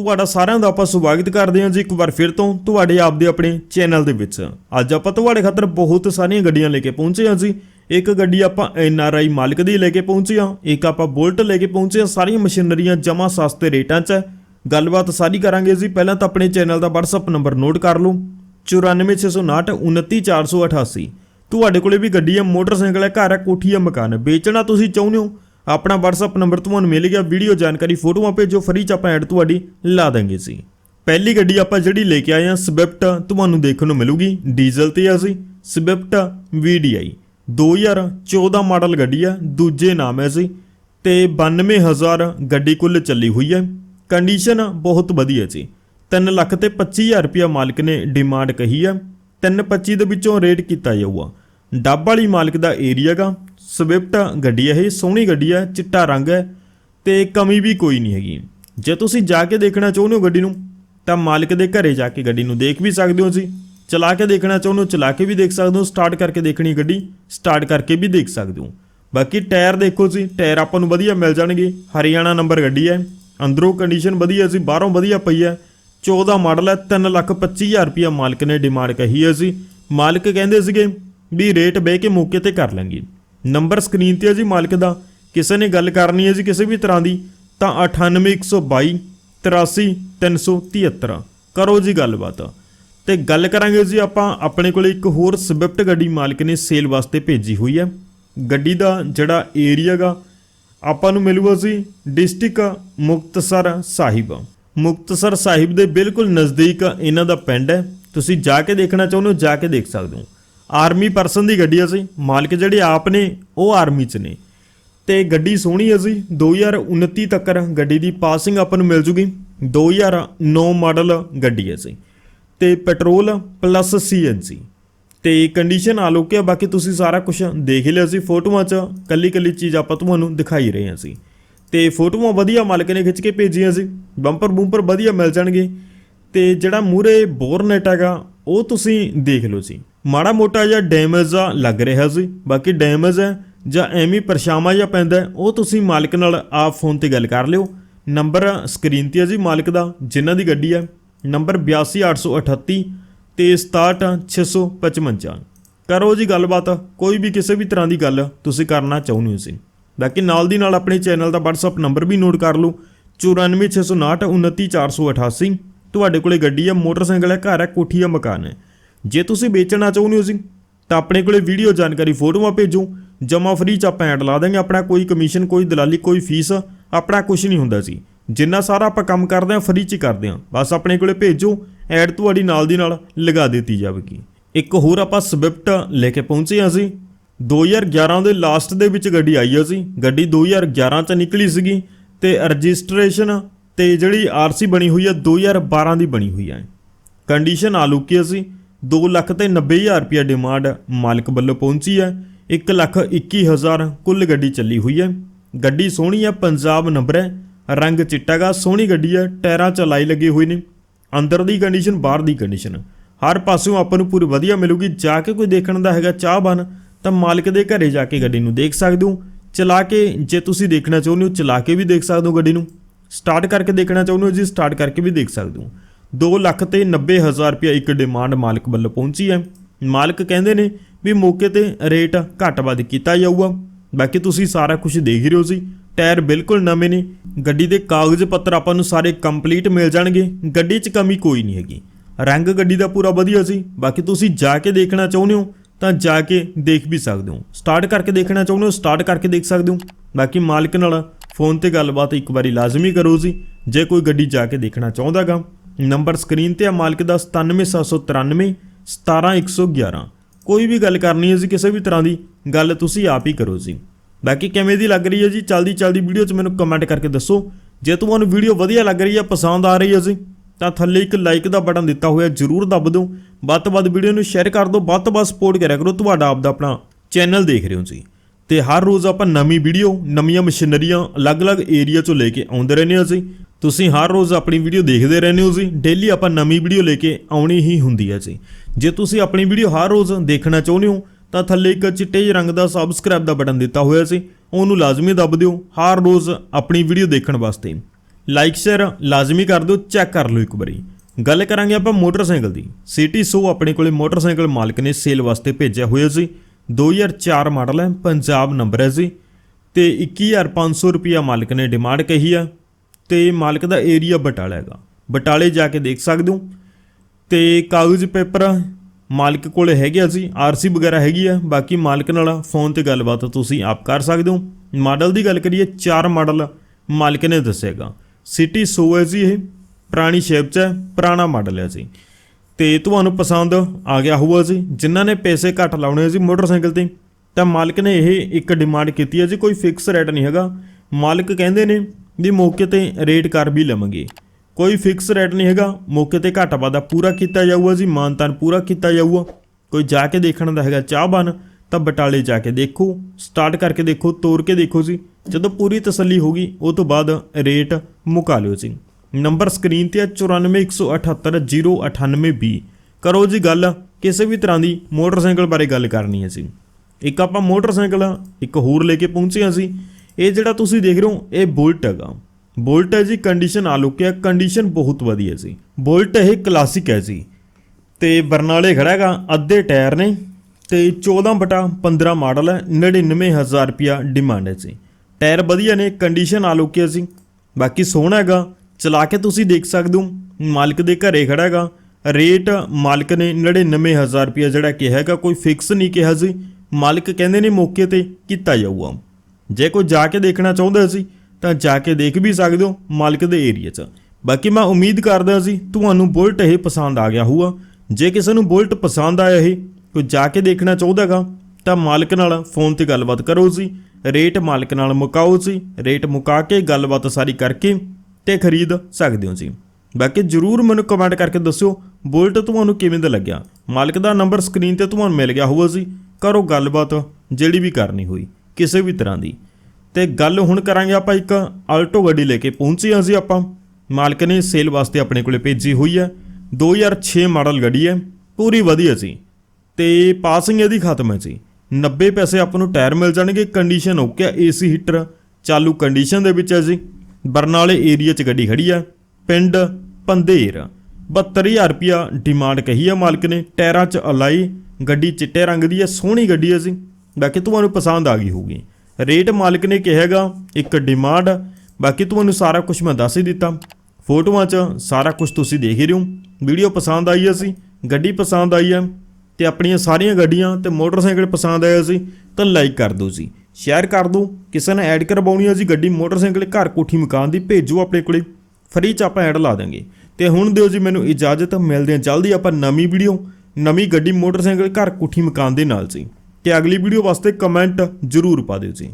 ਤੁਹਾਡਾ ਸਾਰਿਆਂ ਦਾ ਆਪਾਂ ਸਵਾਗਤ ਕਰਦੇ ਹਾਂ ਜੀ ਇੱਕ ਵਾਰ ਫਿਰ ਤੋਂ ਤੁਹਾਡੇ ਆਪ ਦੇ ਆਪਣੇ ਚੈਨਲ ਦੇ ਵਿੱਚ। ਅੱਜ ਆਪਾਂ ਤੁਹਾਡੇ ਖਾਤਰ ਬਹੁਤ ਸਾਰੀਆਂ ਗੱਡੀਆਂ ਲੈ ਕੇ ਪਹੁੰਚੇ ਹਾਂ ਜੀ। ਇੱਕ ਗੱਡੀ ਆਪਾਂ ਐਨ ਆਰ ਆਈ ਮਾਲਕ ਦੀ ਲੈ ਕੇ ਪਹੁੰਚੇ ਹਾਂ। ਇੱਕ ਆਪਾਂ ਬੁਲਟ ਲੈ ਕੇ ਪਹੁੰਚੇ ਹਾਂ। ਸਾਰੀਆਂ ਮਸ਼ੀਨਰੀਆਂ ਜਮਾ ਸਸਤੇ ਰੇਟਾਂ 'ਚ ਹੈ। ਗੱਲਬਾਤ ਸਾਰੀ ਕਰਾਂਗੇ ਜੀ। ਪਹਿਲਾਂ ਤਾਂ ਆਪਣੇ ਚੈਨਲ ਦਾ WhatsApp ਨੰਬਰ ਨੋਟ ਕਰ ਲਓ। 94659 29488 ਤੁਹਾਡੇ ਕੋਲੇ ਵੀ ਗੱਡੀ ਹੈ, ਮੋਟਰਸਾਈਕਲ ਹੈ, ਘਰ ਹੈ, ਕੋਠੀ ਹੈ, ਮਕਾਨ ਵੇਚਣਾ ਤੁਸੀਂ ਚਾਹੁੰਦੇ ਹੋ? ਆਪਣਾ WhatsApp ਨੰਬਰ ਤੁਹਾਨੂੰ ਮਿਲ ਗਿਆ ਵੀਡੀਓ ਜਾਣਕਾਰੀ, ਫੋਟੋਆਂ ਭੇਜੋ ਫਰੀ ਚ ਆਪਾਂ ਐਡ ਤੁਹਾਡੀ ਲਾ ਦਾਂਗੇ ਜੀ। ਪਹਿਲੀ ਗੱਡੀ ਆਪਾਂ ਜਿਹੜੀ ਲੈ ਕੇ ਆਏ ਹਾਂ ਸਵਿਫਟ ਤੁਹਾਨੂੰ ਦੇਖਣ ਨੂੰ ਮਿਲੂਗੀ ਡੀਜ਼ਲ ਤੇ ਆ ਜੀ ਸਵਿਫਟ VDI 2014 ਮਾਡਲ ਗੱਡੀ ਆ, ਦੂਜੇ ਨਾਮ ਹੈ ਜੀ, ਤੇ 92000 ਗੱਡੀ ਕੁੱਲ ਚੱਲੀ ਹੋਈ ਹੈ। ਕੰਡੀਸ਼ਨ ਬਹੁਤ ਵਧੀਆ ਜੀ। 3 ਲੱਖ ਤੇ 25000 ਰੁਪਇਆ ਮਾਲਕ ਨੇ ਡਿਮਾਂਡ ਕਹੀ ਹੈ 325 ਦੇ ਵਿੱਚੋਂ ਰੇਟ ਕੀਤਾ ਜਾਊਗਾ। ਡੱਬ ਵਾਲੀ ਮਾਲਕ ਦਾ ਏਰੀਆ ਗਾ ਸਵਿਫਟ ਗੱਡੀ ਹੈ, ਇਹ ਸੋਹਣੀ ਗੱਡੀ ਹੈ, ਚਿੱਟਾ ਰੰਗ ਹੈ ਤੇ ਕਮੀ ਵੀ ਕੋਈ ਨਹੀਂ ਹੈਗੀ। ਜੇ ਤੁਸੀਂ ਜਾ ਕੇ ਦੇਖਣਾ ਚਾਹੁੰਦੇ ਹੋ ਗੱਡੀ ਨੂੰ, ਤਾਂ ਮਾਲਕ ਦੇ ਘਰੇ ਜਾ ਕੇ ਗੱਡੀ ਨੂੰ ਦੇਖ ਵੀ ਸਕਦੇ ਹੋ ਜੀ ਚਲਾ ਕੇ ਦੇਖਣਾ ਚਾਹੁੰਦੇ ਹੋ, ਚਲਾ ਕੇ ਵੀ ਦੇਖ ਸਕਦੇ ਹੋ, ਸਟਾਰਟ ਕਰਕੇ ਦੇਖਣੀ ਗੱਡੀ, ਸਟਾਰਟ ਕਰਕੇ ਵੀ ਦੇਖ ਸਕਦੇ ਹੋ। ਬਾਕੀ ਟਾਇਰ ਦੇਖੋ ਜੀ ਟਾਇਰ ਆਪਾਂ ਨੂੰ ਵਧੀਆ ਮਿਲ ਜਾਣਗੇ। ਹਰਿਆਣਾ ਨੰਬਰ ਗੱਡੀ ਹੈ, ਅੰਦਰੋਂ ਕੰਡੀਸ਼ਨ ਵਧੀਆ ਸੀ, ਬਾਹਰੋਂ ਵਧੀਆ ਪਈ ਹੈ। 14 ਮਾਡਲ ਹੈ 325000 ਰੁਪਇਆ ਮਾਲਕ ਨੇ ਡਿਮਾਂਡ ਕਹੀ ਹੈ ਸੀ ਮਾਲਕ ਕਹਿੰਦੇ ਸੀਗੇ ਵੀ ਰੇਟ ਬਹਿ ਕੇ ਮੌਕੇ ਤੇ ਕਰ ਲਾਂਗੇ ਨੰਬਰ ਸਕਰੀਨ ਤੇ ਹੈ ਜੀ ਮਾਲਕ ਦਾ। ਕਿਸੇ ਨੇ ਗੱਲ ਕਰਨੀ ਹੈ ਜੀ ਕਿਸੇ ਵੀ ਤਰ੍ਹਾਂ ਦੀ, ਤਾਂ 98122 83373 ਕਰੋ ਜੀ ਗੱਲਬਾਤ। ਤੇ ਗੱਲ ਕਰਾਂਗੇ ਜੀ ਆਪਾਂ, ਆਪਣੇ ਕੋਲ ਇੱਕ ਹੋਰ ਸਵਿਫਟ ਗੱਡੀ ਮਾਲਕ ਨੇ ਸੇਲ ਵਾਸਤੇ ਭੇਜੀ ਹੋਈ ਹੈ। ਗੱਡੀ ਦਾ ਜਿਹੜਾ ਏਰੀਆ ਗਾ, ਆਪਾਂ ਨੂੰ ਮਿਲੂਗਾ ਜੀ ਡਿਸਟ੍ਰਿਕਟ ਮੁਕਤਸਰ ਸਾਹਿਬ। ਮੁਕਤਸਰ ਸਾਹਿਬ ਦੇ ਬਿਲਕੁਲ ਨਜ਼ਦੀਕ ਇਹਨਾਂ ਦਾ ਪਿੰਡ ਹੈ। ਤੁਸੀਂ ਜਾ ਕੇ ਦੇਖਣਾ ਚਾਹੁੰਦੇ ਹੋ, ਜਾ ਕੇ ਦੇਖ ਸਕਦੇ ਹੋ। ਆਰਮੀ ਪਰਸਨ ਦੀ ਗੱਡੀ ਹੈ ਜੀ ਮਾਲਕ ਜਿਹੜੇ ਆਪ ਨੇ, ਉਹ ਆਰਮੀ 'ਚ ਨੇ। ਤੇ ਗੱਡੀ ਸੋਹਣੀ ਹੈ ਜੀ 2029 ਤੱਕ ਗੱਡੀ ਦੀ ਪਾਸਿੰਗ ਆਪਾਂ ਨੂੰ ਮਿਲ ਜੂਗੀ। 2009 ਮਾਡਲ ਗੱਡੀ ਹੈ ਜੀ। ਤੇ ਪੈਟਰੋਲ ਪਲੱਸ ਸੀਐਨਜੀ। ਤੇ ਕੰਡੀਸ਼ਨ ਆਲੋਕ ਆ ਬਾਕੀ ਤੁਸੀਂ ਸਾਰਾ ਕੁਝ ਦੇਖ ਹੀ ਲਿਆ ਸੀ ਫੋਟੋਆਂ 'ਚ। ਕੱਲੀ ਕੱਲੀ ਚੀਜ਼ ਆਪਾਂ ਤੁਹਾਨੂੰ ਦਿਖਾਈ ਰਹੇ ਹਾਂ ਸੀ ਤੇ ਫੋਟੋਆਂ ਵਧੀਆ ਮਾਲਕ ਨੇ ਖਿੱਚ ਕੇ ਭੇਜੀਆਂ ਸੀ ਬੰਪਰ ਬੂੰਪਰ ਵਧੀਆ ਮਿਲ ਜਾਣਗੇ। ਤੇ ਜਿਹੜਾ ਮੂਰੇ ਬੋਰਨੇਟ ਹੈਗਾ, ਉਹ ਤੁਸੀਂ ਦੇਖ ਲਓ ਜੀ। ਮਾੜਾ ਮੋਟਾ ਜਿਹਾ ਡੈਮੇਜ ਆ ਲੱਗ ਰਿਹਾ ਸੀ। ਬਾਕੀ ਡੈਮੇਜ ਹੈ ਜਾਂ ਐਵੇਂ ਪਰਛਾਵਾਂ ਜਿਹਾ ਪੈਂਦਾ ਉਹ ਤੁਸੀਂ ਮਾਲਕ ਨਾਲ ਆਪ ਫੋਨ ਤੇ ਗੱਲ ਕਰ ਲਿਓ। ਨੰਬਰ ਸਕਰੀਨ ਤੇ ਹੈ ਜੀ ਮਾਲਕ ਦਾ, ਜਿਨ੍ਹਾਂ ਦੀ ਗੱਡੀ ਹੈ। ਨੰਬਰ 82838 ਤੇ 67655 ਕਰੋ ਜੀ ਗੱਲਬਾਤ, ਕੋਈ ਵੀ ਕਿਸੇ ਵੀ ਤਰ੍ਹਾਂ ਦੀ ਗੱਲ ਤੁਸੀਂ ਕਰਨਾ ਚਾਹੁੰਦੇ ਹੋ ਸੀ ਬਾਕੀ ਨਾਲ ਦੀ ਨਾਲ ਆਪਣੇ ਚੈਨਲ ਦਾ WhatsApp ਨੰਬਰ ਵੀ ਨੋਟ ਕਰ ਲਓ। 9469299488 ਤੁਹਾਡੇ ਕੋਲੇ ਗੱਡੀ ਹੈ, ਮੋਟਰਸਾਈਕਲ ਹੈ, ਘਰ ਹੈ, ਕੋਠੀ ਹੈ, ਮਕਾਨ ਹੈ। ਜੇ ਤੁਸੀਂ ਵੇਚਣਾ ਚਾਹੁੰਦੇ ਹੋ ਜੀ, ਤਾਂ ਆਪਣੇ ਕੋਲੇ ਵੀਡੀਓ ਜਾਣਕਾਰੀ ਫੋਟੋਆਂ ਭੇਜੋ। ਜਮਾ ਫ੍ਰੀ ਚ ਆਪਾਂ ਐਡ ਲਾ ਦਾਂਗੇ ਆਪਣਾ ਕੋਈ ਕਮਿਸ਼ਨ, ਕੋਈ ਦਲਾਲੀ, ਕੋਈ ਫੀਸ, ਆਪਣਾ ਕੁਝ ਨਹੀਂ ਹੁੰਦਾ ਸੀ ਜਿੰਨਾ ਸਾਰਾ ਆਪਾਂ ਕੰਮ ਕਰਦੇ ਹਾਂ, ਫ੍ਰੀ ਚ ਕਰਦੇ ਹਾਂ। ਬਸ ਆਪਣੇ ਕੋਲੇ ਭੇਜੋ, ਐਡ ਤੁਹਾਡੀ ਨਾਲ ਦੀ ਨਾਲ ਲਗਾ ਦਿੱਤੀ ਜਾਵੇਗੀ। ਇੱਕ ਹੋਰ ਆਪਾਂ ਸਵਿਫਟ ਲੈ ਕੇ ਪਹੁੰਚੇ ਹਾਂ ਸੀ 2011 ਦੇ ਲਾਸਟ ਦੇ ਵਿੱਚ ਗੱਡੀ ਆਈ ਆ ਸੀ ਗੱਡੀ 2011 ਚ ਨਿਕਲੀ ਸੀਗੀ ਤੇ ਰਜਿਸਟ੍ਰੇਸ਼ਨ ਤੇ ਜਿਹੜੀ ਆਰਸੀ ਬਣੀ ਹੋਈ ਹੈ 2012 ਦੀ ਬਣੀ ਹੋਈ ਹੈ। ਕੰਡੀਸ਼ਨ ਆਲੂਕੀ ਸੀ 2 ਲੱਖ ਤੇ 90000 ਰੁਪਏ ਡਿਮਾਂਡ ਮਾਲਕ ਵੱਲੋਂ ਪਹੁੰਚੀ ਹੈ। 1 ਲੱਖ 21000 ਕੁੱਲ ਗੱਡੀ ਚੱਲੀ ਹੋਈ ਹੈ। ਗੱਡੀ ਸੋਹਣੀ ਹੈ, ਪੰਜਾਬ ਨੰਬਰ ਹੈ। ਰੰਗ ਚਿੱਟਾ ਗਾ ਸੋਹਣੀ ਗੱਡੀ ਹੈ, ਟਾਇਰਾਂ 'ਚ ਲਾਈ ਲੱਗੇ ਹੋਏ ਨੇ। ਅੰਦਰ ਦੀ ਕੰਡੀਸ਼ਨ ਬਾਹਰ ਦੀ ਕੰਡੀਸ਼ਨ ਹਰ ਪਾਸਿਓਂ ਆਪਾਂ ਨੂੰ ਪੂਰੀ ਵਧੀਆ ਮਿਲੂਗੀ। ਜਾ ਕੇ ਕੋਈ ਦੇਖਣ ਦਾ ਹੈਗਾ ਚਾਹ ਤਾਂ ਮਾਲਕ ਦੇ ਘਰੇ ਜਾ ਕੇ ਗੱਡੀ ਨੂੰ ਦੇਖ ਸਕਦੇ ਹੋ। ਚਲਾ ਕੇ, ਜੇ ਤੁਸੀਂ ਦੇਖਣਾ ਚਾਹੁੰਦੇ ਹੋ, ਚਲਾ ਕੇ ਵੀ ਦੇਖ ਸਕਦੇ ਹੋ ਗੱਡੀ ਨੂੰ। ਸਟਾਰਟ ਕਰਕੇ ਦੇਖਣਾ ਚਾਹੁੰਦੇ ਹੋ ਜੀ ਸਟਾਰਟ ਕਰਕੇ ਵੀ ਦੇਖ ਸਕਦੇ ਹੋ। 2 ਲੱਖ ਤੇ 90000 ਰੁਪਏ ਇੱਕ ਡਿਮਾਂਡ ਮਾਲਕ ਵੱਲੋਂ ਪਹੁੰਚੀ ਹੈ। ਮਾਲਕ ਕਹਿੰਦੇ ਨੇ ਵੀ ਮੌਕੇ ਤੇ ਰੇਟ ਘੱਟ ਵੱਧ ਕੀਤਾ ਜਾਊਗਾ। ਬਾਕੀ ਤੁਸੀਂ ਸਾਰਾ ਕੁਝ ਦੇਖ ਰਹੇ ਹੋ ਸੀ ਟਾਇਰ ਬਿਲਕੁਲ ਨਵੇਂ ਨੇ। ਗੱਡੀ ਦੇ ਕਾਗਜ਼ ਪੱਤਰ ਆਪਾਂ ਨੂੰ ਸਾਰੇ ਕੰਪਲੀਟ ਮਿਲ ਜਾਣਗੇ। ਗੱਡੀ 'ਚ ਕਮੀ ਕੋਈ ਨਹੀਂ ਹੈਗੀ। ਰੰਗ ਗੱਡੀ ਦਾ ਪੂਰਾ ਵਧੀਆ ਸੀ ਬਾਕੀ ਤੁਸੀਂ ਜਾ ਕੇ ਦੇਖਣਾ ਚਾਹੁੰਦੇ ਹੋ ਤਾਂ ਜਾ ਕੇ ਦੇਖ ਵੀ ਸਕਦੇ ਹੋ। ਸਟਾਰਟ ਕਰਕੇ ਦੇਖਣਾ ਚਾਹੁੰਦੇ ਹੋ ਸਟਾਰਟ ਕਰਕੇ ਦੇਖ ਸਕਦੇ ਹੋ। ਬਾਕੀ ਮਾਲਕ ਨਾਲ ਫੋਨ ਤੇ ਗੱਲਬਾਤ ਇੱਕ ਵਾਰੀ ਲਾਜ਼ਮੀ ਕਰੋ ਜੀ। ਜੇ ਕੋਈ ਗੱਡੀ ਜਾ ਕੇ ਦੇਖਣਾ ਚਾਹੁੰਦਾਗਾ ਨੰਬਰ ਸਕਰੀਨ ਤੇ ਆ ਮਾਲਕ ਦਾ 97793 17111 ਕੋਈ ਵੀ ਗੱਲ ਕਰਨੀ ਹੈ ਜੀ ਕਿਸੇ ਵੀ ਤਰ੍ਹਾਂ ਦੀ, ਗੱਲ ਤੁਸੀਂ ਆਪ ਹੀ ਕਰੋ ਜੀ। ਬਾਕੀ ਕਿਵੇਂ ਦੀ ਲੱਗ ਰਹੀ ਹੈ ਜੀ? ਚਲਦੀ ਚਲਦੀ ਵੀਡੀਓ 'ਚ ਮੈਨੂੰ ਕਮੈਂਟ ਕਰਕੇ ਦੱਸੋ। ਜੇ ਤੁਹਾਨੂੰ ਵੀਡੀਓ ਵਧੀਆ ਲੱਗ ਰਹੀ ਹੈ, ਪਸੰਦ ਆ ਰਹੀ ਹੈ ਜੀ, ਤਾਂ ਥੱਲੇ ਇੱਕ ਲਾਈਕ ਦਾ ਬਟਨ ਦਿੱਤਾ ਹੋਇਆ ਜਰੂਰ ਦੱਬ ਦਿਓ। ਵੱਧ ਤੋਂ ਵੱਧ ਵੀਡੀਓ ਨੂੰ ਸ਼ੇਅਰ ਕਰ ਦਿਓ, ਵੱਧ ਤੋਂ ਵੱਧ ਸਪੋਰਟ ਕਰਿਆ ਕਰੋ। ਤੁਹਾਡਾ ਆਪ ਦਾ ਆਪਣਾ ਚੈਨਲ ਦੇਖ ਰਹੇ ਹੋ ਜੀ। ਤੇ ਹਰ ਰੋਜ਼ ਆਪਾਂ ਨਵੀਂ ਵੀਡੀਓ, ਨਵੀਆਂ ਮਸ਼ੀਨਰੀਆਂ ਅਲੱਗ-ਅਲੱਗ ਏਰੀਆ 'ਚੋਂ ਲੈ ਕੇ ਆਉਂਦੇ ਰਹਿੰਦੇ ਹਾਂ ਜੀ। ਤੁਸੀਂ ਹਰ ਰੋਜ਼ ਆਪਣੀ ਵੀਡੀਓ ਦੇਖਦੇ ਰਹਿੰਦੇ ਹੋ ਜੀ। ਡੇਲੀ ਆਪਾਂ ਨਵੀਂ ਵੀਡੀਓ ਲੈ ਕੇ ਆਉਣੀ ਹੀ ਹੁੰਦੀ ਹੈ ਜੀ। ਜੇ ਤੁਸੀਂ ਆਪਣੀ ਵੀਡੀਓ ਹਰ ਰੋਜ਼ ਦੇਖਣਾ ਚਾਹੁੰਦੇ ਹੋ, ਤਾਂ ਥੱਲੇ ਇੱਕ ਚਿੱਟੇ ਜਿਹੇ ਰੰਗ ਦਾ ਸਬਸਕ੍ਰਾਈਬ ਦਾ ਬਟਨ ਦਿੱਤਾ ਹੋਇਆ ਸੀ। ਉਹਨੂੰ ਲਾਜ਼ਮੀ ਦੱਬ ਦਿਓ ਹਰ ਰੋਜ਼ ਆਪਣੀ ਵੀਡੀਓ ਦੇਖਣ ਵਾਸਤੇ। ਲਾਈਕ ਸ਼ੇਅਰ ਲਾਜ਼ਮੀ ਕਰ ਦਿਓ ਚੈੱਕ ਕਰ ਲਓ ਇੱਕ ਵਾਰੀ। ਗੱਲ ਕਰਾਂਗੇ ਆਪਾਂ ਮੋਟਰਸਾਈਕਲ ਦੀ। ਸਿਟੀ ਸੋ ਆਪਣੇ ਕੋਲੇ ਮੋਟਰਸਾਈਕਲ ਮਾਲਕ ਨੇ ਸੇਲ ਵਾਸਤੇ ਭੇਜਿਆ ਹੋਇਆ ਸੀ। 2004 ਮਾਡਲ ਹੈ, ਪੰਜਾਬ ਨੰਬਰ ਹੈ ਜੀ। ਤੇ 21500 ਰੁਪਿਆ ਮਾਲਕ ਨੇ ਡਿਮਾਂਡ ਕਹੀ ਆ। ਤੇ ਮਾਲਕ ਦਾ ਏਰੀਆ ਬਟਾਲਾ ਹੈਗਾ। ਬਟਾਲੇ ਜਾ ਕੇ ਦੇਖ ਸਕਦੇ ਹੋ। ਤੇ ਕਾਗਜ਼ ਪੇਪਰ ਮਾਲਕ ਕੋਲ ਹੈਗੇ ਆ ਜੀ ਆਰਸੀ ਵਗੈਰਾ ਹੈਗੀ ਆ। ਬਾਕੀ ਮਾਲਕ ਨਾਲ ਫੋਨ ਤੇ ਗੱਲਬਾਤ ਤੁਸੀਂ ਆਪ ਕਰ ਸਕਦੇ ਹੋ। ਮਾਡਲ ਦੀ ਗੱਲ ਕਰੀਏ, ਚਾਰ ਮਾਡਲ ਮਾਲਕ ਨੇ ਦੱਸੇਗਾ। ਸਿਟੀ 100 ਹੈ ਜੀ ਇਹ, ਪੁਰਾਣੀ ਸ਼ੇਪ 'ਚ ਹੈ, ਪੁਰਾਣਾ ਮਾਡਲ ਹੈ ਜੀ। ਤੇ ਤੁਹਾਨੂੰ ਪਸੰਦ ਆ ਗਿਆ ਹੋਊਗਾ ਜੀ। ਜਿਨ੍ਹਾਂ ਨੇ ਪੈਸੇ ਘੱਟ ਲਾਉਣੇ ਸੀ ਮੋਟਰਸਾਈਕਲ ਤੇ, ਤਾਂ ਮਾਲਕ ਨੇ ਇਹ ਇੱਕ ਡਿਮਾਂਡ ਕੀਤੀ ਹੈ ਜੀ। ਕੋਈ ਫਿਕਸ ਰੇਟ ਨਹੀਂ ਹੈਗਾ। ਮਾਲਕ ਕਹਿੰਦੇ ਨੇ ਵੀ ਮੌਕੇ ਤੇ ਰੇਟ ਕਰ ਵੀ ਲਵਾਂਗੇ। ਕੋਈ ਫਿਕਸ ਰੇਟ ਨਹੀਂ ਹੈਗਾ। ਮੌਕੇ ਤੇ ਘਾਟਾ ਵਾਧਾ ਪੂਰਾ ਕੀਤਾ ਜਾਊਗਾ ਜੀ, ਮਾਨਤਾਨ ਪੂਰਾ ਕੀਤਾ ਜਾਊਗਾ। ਕੋਈ ਜਾ ਕੇ ਦੇਖਣ ਦਾ ਹੈਗਾ ਚਾਹਬਾਨ ਤਾਂ ਬਟਾਲੇ ਜਾ ਕੇ ਦੇਖੋ। ਸਟਾਰਟ ਕਰਕੇ ਦੇਖੋ ਤੋੜ ਕੇ ਦੇਖੋ ਜੀ। ਜਦੋਂ ਪੂਰੀ ਤਸੱਲੀ ਹੋਗੀ ਉਹ ਤੋਂ ਬਾਅਦ ਰੇਟ ਮੁਕਾ ਲਿਓ ਜੀ। ਨੰਬਰ ਸਕਰੀਨ ਤੇ ਹੈ 9417809820 ਕਰੋ ਜੀ ਗੱਲ, ਕਿਸੇ ਵੀ ਤਰ੍ਹਾਂ ਦੀ ਮੋਟਰਸਾਈਕਲ ਬਾਰੇ ਗੱਲ ਕਰਨੀ ਹੈ ਜੀ। ਇੱਕ ਆਪਾਂ ਮੋਟਰਸਾਈਕਲ ਇੱਕ ਹੋਰ ਲੈ ਕੇ ਪਹੁੰਚੇ ਹਾਂ ਸੀ ਇਹ ਜਿਹੜਾ ਤੁਸੀਂ ਦੇਖ ਰਹੇ ਹੋ, ਇਹ ਬੁਲਟ ਹੈਗਾ। ਬੁਲਟ ਹੈ ਜੀ ਕੰਡੀਸ਼ਨ ਆ ਲੁੱਕ ਹੈ ਕੰਡੀਸ਼ਨ ਬਹੁਤ ਵਧੀਆ ਸੀ। ਬੁਲਟ ਇਹ ਕਲਾਸਿਕ ਹੈ ਜੀ। ਤੇ ਬਰਨਾਲੇ ਖੜਾ ਹੈਗਾ, ਅੱਧੇ ਟਾਇਰ ਨੇ, ਤੇ 14 ਬਟਾ 15 ਮਾਡਲ ਹੈ 99000 ਰੁਪਿਆ ਡਿਮਾਂਡ ਹੈ ਜੀ। ਟਾਇਰ ਵਧੀਆ ਨੇ ਕੰਡੀਸ਼ਨ ਆ ਲੁੱਕ ਹੈ ਜੀ ਬਾਕੀ ਸੋਹਣਾ ਹੈਗਾ, ਚਲਾ ਕੇ ਤੁਸੀਂ ਦੇਖ ਸਕਦੇ ਹੋ, ਮਾਲਕ ਦੇ ਘਰੇ ਖੜਾ ਹੈਗਾ। ਰੇਟ ਮਾਲਕ ਨੇ 99000 ਰੁਪਿਆ ਜਿਹੜਾ ਕਿਹਾ ਹੈਗਾ, ਕੋਈ ਫਿਕਸ ਨਹੀਂ ਕਿਹਾ ਸੀ। ਮਾਲਕ ਕਹਿੰਦੇ ਨੇ ਮੌਕੇ ਤੇ ਕੀਤਾ ਜਾਊਗਾ। ਜੇ ਕੋਈ ਜਾ ਕੇ ਦੇਖਣਾ ਚਾਹੁੰਦਾ ਸੀ, ਤਾਂ ਜਾ ਕੇ ਦੇਖ ਵੀ ਸਕਦੇ ਹੋ ਮਾਲਕ ਦੇ ਏਰੀਆ 'ਚ। ਬਾਕੀ ਮੈਂ ਉਮੀਦ ਕਰਦਾ ਸੀ ਤੁਹਾਨੂੰ ਬੁਲਟ ਇਹ ਪਸੰਦ ਆ ਗਿਆ ਹੋਊਗਾ। ਜੇ ਕਿਸੇ ਨੂੰ ਬੁਲਟ ਪਸੰਦ ਆਇਆ ਇਹ, ਕੋਈ ਜਾ ਕੇ ਦੇਖਣਾ ਚਾਹੁੰਦਾਗਾ ਤਾਂ ਮਾਲਕ ਨਾਲ ਫੋਨ ਤੇ ਗੱਲਬਾਤ ਕਰੋ ਸੀ ਰੇਟ ਮਾਲਕ ਨਾਲ ਮੁਕਾਓ ਸੀ ਰੇਟ ਮੁਕਾ ਕੇ ਗੱਲਬਾਤ ਸਾਰੀ ਕਰਕੇ ਤੇ ਖਰੀਦ ਸਕਦੇ ਹੋ ਜੀ। ਬਾਕੀ ਜਰੂਰ ਮੈਨੂੰ ਕਮੈਂਟ ਕਰਕੇ ਦੱਸਿਓ, ਬੁਲਟ ਤੁਹਾਨੂੰ ਕਿਵੇਂ ਦਾ ਲੱਗਿਆ? ਮਾਲਕ ਦਾ ਨੰਬਰ ਸਕਰੀਨ ਤੇ ਤੁਹਾਨੂੰ ਮਿਲ ਗਿਆ ਹੋਊਗਾ ਸੀ ਕਰੋ ਗੱਲਬਾਤ, ਜਿਹੜੀ ਵੀ ਕਰਨੀ ਹੋਈ। ਕਿਸੇ ਵੀ ਤਰ੍ਹਾਂ ਦੀ। ਤੇ ਗੱਲ ਹੁਣ ਕਰਾਂਗੇ ਆਪਾਂ ਇੱਕ ਆਲਟੋ ਗੱਡੀ ਲੈ ਕੇ। ਪਹੁੰਚੇ ਹਾਂ ਜੀ ਆਪਾਂ। ਮਾਲਕ ਨੇ ਸੇਲ ਵਾਸਤੇ ਆਪਣੇ ਕੋਲੇ ਭੇਜੀ ਹੋਈ ਹੈ। 2006 ਮਾਡਲ ਗੱਡੀ ਹੈ। ਪੂਰੀ ਵਧੀਆ ਸੀ ਤੇ ਪਾਸਿੰਗ ਇਹਦੀ ਖਤਮ ਹੈ ਜੀ। 90 ਪੈਸੇ ਆਪਾਂ ਨੂੰ ਟਾਇਰ ਮਿਲ ਜਾਣਗੇ। ਕੰਡੀਸ਼ਨ ਓਕੇ ਹੈ ਏਸੀ ਹੀਟਰ, ਚਾਲੂ ਕੰਡੀਸ਼ਨ ਦੇ ਵਿੱਚ ਹੈ ਜੀ। ਬਰਨਾਲੇ ਏਰੀਆ 'ਚ ਗੱਡੀ ਖੜੀ ਹੈ ਪਿੰਡ ਪੰਦੇਰ। 72000 ਰੁਪਿਆ ਡਿਮਾਂਡ ਕਹੀ ਹੈ ਮਾਲਕ ਨੇ। ਟਾਇਰਾਂ 'ਚ ਅਲਾਈ। ਗੱਡੀ ਚਿੱਟੇ ਰੰਗ ਦੀ ਹੈ, ਸੋਹਣੀ ਗੱਡੀ ਹੈ ਜੀ। ਬਾਕੀ ਤੁਹਾਨੂੰ ਪਸੰਦ ਆ ਗਈ ਹੋਊਗੀ। ਰੇਟ ਮਾਲਕ ਨੇ ਕਿਹਾਗਾ ਇੱਕ ਡਿਮਾਂਡ ਬਾਕੀ ਤੁਹਾਨੂੰ ਸਾਰਾ ਕੁਝ ਮੈਂ ਦੱਸ ਹੀ ਦਿੱਤਾ। ਫੋਟੋਆਂ 'ਚ ਸਾਰਾ ਕੁਝ ਤੁਸੀਂ ਦੇਖ ਹੀ ਰਹੇ ਹੋ। ਵੀਡੀਓ ਪਸੰਦ ਆਈ ਹੈ ਸੀ ਗੱਡੀ ਪਸੰਦ ਆਈ ਹੈ ਤੇ ਆਪਣੀਆਂ ਸਾਰੀਆਂ ਗੱਡੀਆਂ ਤੇ ਮੋਟਰਸਾਈਕਲ ਪਸੰਦ ਆਇਆ ਸੀ ਤਾਂ ਲਾਈਕ ਕਰ ਦਿਓ ਜੀ। ਸ਼ੇਅਰ ਕਰ ਦਿਓ, ਕਿਸੇ ਨੇ ਐਡ ਕਰਵਾਉਣੀ ਹੈ ਜੀ ਗੱਡੀ, ਮੋਟਰਸਾਈਕਲ ਘਰ ਕੋਠੀ ਮਕਾਨ ਦੀ, ਭੇਜੋ ਆਪਣੇ ਕੋਲੇ। ਫਰੀ ਚ ਆਪਾਂ ਐਡ ਲਾ ਦਾਂਗੇ ਤੇ ਹੁਣ ਦਿਓ ਜੀ ਮੈਨੂੰ ਇਜਾਜ਼ਤ, ਮਿਲਦੇ ਹਾਂ, ਜਲਦੀ ਆਪਾਂ ਨਵੀਂ ਵੀਡੀਓ, ਨਵੀਂ ਗੱਡੀ, ਮੋਟਰਸਾਈਕਲ ਘਰ ਕੋਠੀ ਮਕਾਨ ਦੇ ਨਾਲ ਜੀ। ਕਿ ਅਗਲੀ ਵੀਡੀਓ ਵਾਸਤੇ ਕਮੈਂਟ ਜ਼ਰੂਰ ਪਾ ਦਿਓ ਜੀ।